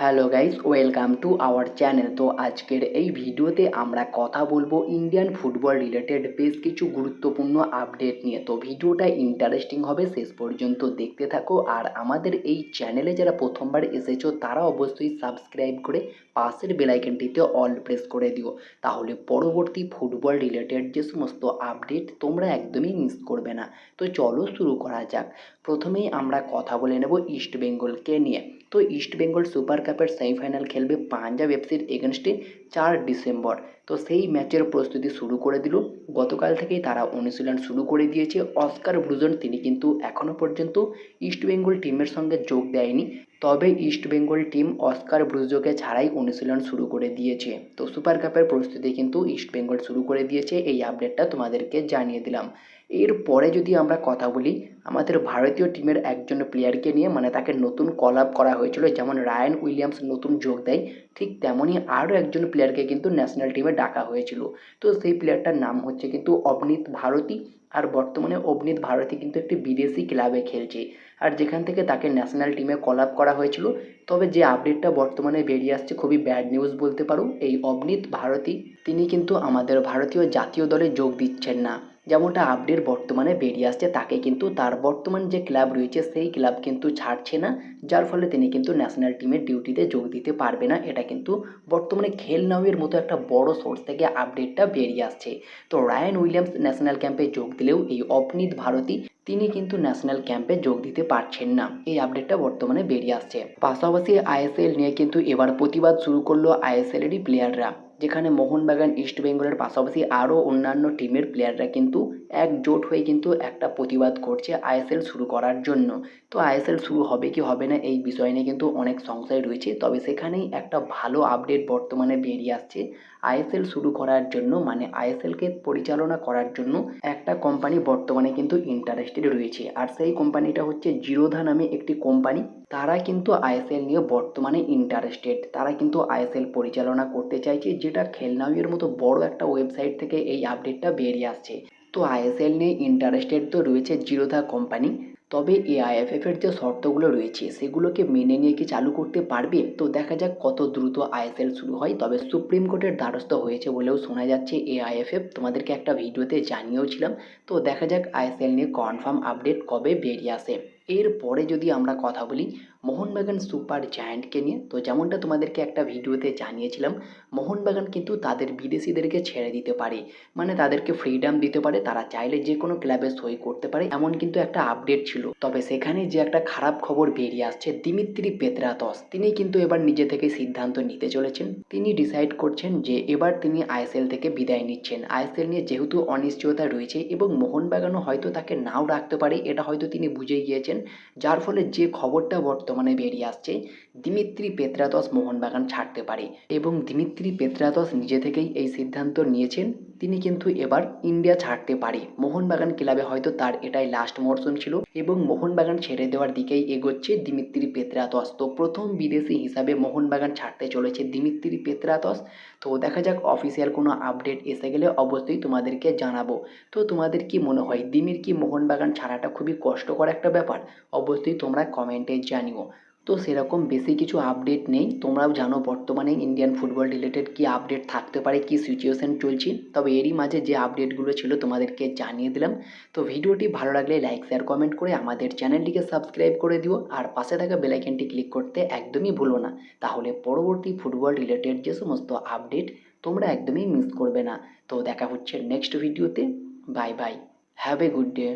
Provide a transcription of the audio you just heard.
Hello guys, welcome to our channel. তো আজকের এই ভিডিওতে আমরা কথা বলব ইন্ডিয়ান ফুটবল রিলেটেড বেশ কিছু গুরুত্বপূর্ণ আপডেট নিয়ে। তো ভিডিওটা ইন্টারেস্টিং হবে, শেষ পর্যন্ত দেখতে থাকো। আর আমাদের এই চ্যানেলে যারা প্রথমবার এসেছ, তারা অবশ্যই সাবস্ক্রাইব করে পাশের বেলাইকনটিতে অল প্রেস করে দিও। তাহলে পরবর্তী ফুটবল রিলেটেড যে সমস্ত আপডেট তোমরা একদমই মিস করবে না। তো চলো শুরু করা যাক। প্রথমেই আমরা কথা বলে নেব ইস্ট বেঙ্গলকে নিয়ে। তো ইস্ট বেঙ্গল সুপার কাপের সেমিফাইনাল খেলবে পাঞ্জাব এফসির এগেনস্টে চার ডিসেম্বর। তো সেই ম্যাচের প্রস্তুতি শুরু করে দিল। গতকাল থেকেই তারা অনুশীলন শুরু করে দিয়েছে। অস্কার ব্রুজন তিনি কিন্তু এখনও পর্যন্ত ইস্ট বেঙ্গল টিমের সঙ্গে যোগ দেয়নি। তবে ইস্ট বেঙ্গল টিম অস্কার ব্রুজোকে ছাড়াই অনুশীলন শুরু করে দিয়েছে। তো সুপার কাপের প্রস্তুতি কিন্তু ইস্ট বেঙ্গল শুরু করে দিয়েছে। এই আপডেটটা তোমাদেরকে জানিয়ে দিলাম। এরপরে যদি আমরা কথা বলি, আমাদের ভারতীয় টিমের একজন প্লেয়ারকে নিয়ে মানে তাকে নতুন কল আপ করা হয়েছিল, যেমন রায়ান উইলিয়ামস নতুন যোগ দেয়, ঠিক তেমনই আরও একজন প্লেয়ারকে কিন্তু ন্যাশনাল টিমে ডাকা হয়েছিল। তো সেই প্লেয়ারটার নাম হচ্ছে কিন্তু অবনীত ভারতী, আর বর্তমানে অবনীত ভারতী কিন্তু একটি বিদেশি ক্লাবে খেলছে। আর যেখান থেকে তাকে ন্যাশনাল টিমে কল আপ করা হয়েছিল, তবে যে আপডেটটা বর্তমানে বেরিয়ে আসছে খুবই ব্যাড নিউজ বলতে পারো, এই অবনীত ভারতী, তিনি কিন্তু আমাদের ভারতীয় জাতীয় দলে যোগ দিচ্ছেন না। যেমনটা আপডেট বর্তমানে বেরিয়ে আসছে, তাকে কিন্তু তার বর্তমান যে ক্লাব রয়েছে, সেই ক্লাব কিন্তু ছাড়ছে না। যার ফলে তিনি কিন্তু ন্যাশনাল টিমের ডিউটিতে যোগ দিতে পারবে না। এটা কিন্তু বর্তমানে খেল নাওয়ের মতো একটা বড় সোর্স থেকে আপডেটটা বেরিয়ে আসছে। তো রায়ান উইলিয়ামস ন্যাশনাল ক্যাম্পে যোগ দিলেও এই অপনীত ভারতী, তিনি কিন্তু ন্যাশনাল ক্যাম্পে যোগ দিতে পারছেন না। এই আপডেটটা বর্তমানে বেরিয়ে আসছে। পাশাপাশি আইএসএল নিয়ে কিন্তু এবার প্রতিবাদ শুরু করল আইএসএলেরই প্লেয়াররা যেখানে মোহনবাগান, ইস্ট বেঙ্গলের পাশাপাশি আরও অন্যান্য টিমের প্লেয়াররা কিন্তু একজোট হয়ে কিন্তু একটা প্রতিবাদ করছে আইএসএল শুরু করার জন্য। তো আইএসএল শুরু হবে কি হবে না এই বিষয় নিয়ে কিন্তু অনেক সংশয় রয়েছে। তবে সেখানেই একটা ভালো আপডেট বর্তমানে বেরিয়ে আসছে আইএসএল শুরু করার জন্য মানে আইএসএলকে পরিচালনা করার জন্য একটা কোম্পানি বর্তমানে কিন্তু ইন্টারেস্টেড রয়েছে। আর সেই কোম্পানিটা হচ্ছে জিরোধা নামে একটি কোম্পানি তারা কিন্তু আইএসএল নিয়ে বর্তমানে ইন্টারেস্টেড তারা কিন্তু আইএসএল পরিচালনা করতে চাইছে, যেটা খেলনাউয়ের মতো বড় একটা ওয়েবসাইট থেকে এই আপডেটটা বেরিয়ে আসছে। তো আইএসএল নিয়ে ইন্টারেস্টেড তো রয়েছে জিরোধা কোম্পানি তবে এআইএফএফের যে শর্তগুলো রয়েছে, সেগুলোকে মেনে নিয়ে কি চালু করতে পারবে? তো দেখা যাক কত দ্রুত আইএসএল শুরু হয়। তবে সুপ্রিম কোর্টের দ্বারস্থ হয়েছে বলেও শোনা যাচ্ছে এআইএফএফ তোমাদেরকে একটা ভিডিওতে জানিয়েওছিলাম তো দেখা যাক আইএসএল নিয়ে কনফার্ম আপডেট কবে বেরিয়ে আসে। এরপরে যদি আমরা কথা বলি মোহনবাগান সুপার জায়ান্টকে নিয়ে তো যেমনটা তোমাদেরকে একটা ভিডিওতে জানিয়েছিলাম, মোহনবাগান কিন্তু তাদের বিদেশিদেরকে ছেড়ে দিতে পারে। মানে তাদেরকে ফ্রিডম দিতে পারে, তারা চাইলে যে কোনো ক্লাবে সই করতে পারে, এমন কিন্তু একটা আপডেট ছিল। তবে সেখানে যে একটা খারাপ খবর বেরিয়ে আসছে, দিমিত্রি পেত্রাতস। তিনি কিন্তু এবার নিজে থেকে সিদ্ধান্ত নিতে চলেছেন। তিনি ডিসাইড করছেন যে এবার তিনি আইএসএল থেকে বিদায় নিচ্ছেন। আইএসএল নিয়ে যেহেতু অনিশ্চয়তা রয়েছে এবং মোহনবাগানও হয়তো তাকে নাও রাখতে পারে, এটা হয়তো তিনি বুঝে গিয়েছেন। যার ফলে যে খবরটা বর্তমানে বেরিয়ে আসছে দিমিত্রি পেত্রাতস মোহনবাগান ছাড়তে পারে। এবং দিমিত্রি পেত্রাতস নিজে থেকেই এই সিদ্ধান্ত নিয়েছেন তিনি কিন্তু এবার ইন্ডিয়া ছাড়তে পারে। মোহনবাগান ক্লাবে হয়তো তার এটাই লাস্ট মরশুম ছিল এবং মোহনবাগান ছেড়ে দেওয়ার দিকেই এগোচ্ছে দিমিত্রি পেত্রাতস। তো প্রথম বিদেশি হিসাবে মোহনবাগান ছাড়তে চলেছে দিমিত্রি পেত্রাতস। তো দেখা যাক অফিসিয়াল কোনো আপডেট এসে গেলে অবশ্যই তোমাদেরকে জানাব। তো তোমাদের কি মনে হয়, দিমির কি মোহনবাগান ছাড়াটা খুবই কষ্টকর একটা ব্যাপার? অবশ্যই তোমরা কমেন্টে জানিও। তো সেরকম বেশি কিছু আপডেট নেই। তোমরাও জানো বর্তমানে ইন্ডিয়ান ফুটবল রিলেটেড কি আপডেট থাকতে পারে, কি সিচুয়েশন চলছে? তবে এরই মাঝে যে আপডেটগুলো ছিল তোমাদেরকে জানিয়ে দিলাম। তো ভিডিওটি ভালো লাগলে লাইক শেয়ার কমেন্ট করে আমাদের চ্যানেলটিকে সাবস্ক্রাইব করে দিও। আর পাশে থাকা বেলাইকনটি ক্লিক করতে একদমই ভুলো না। তাহলে পরবর্তী ফুটবল রিলেটেড যে সমস্ত আপডেট তোমরা একদমই মিস করবে না। তো দেখা হচ্ছে নেক্সট ভিডিওতে bye bye have a good day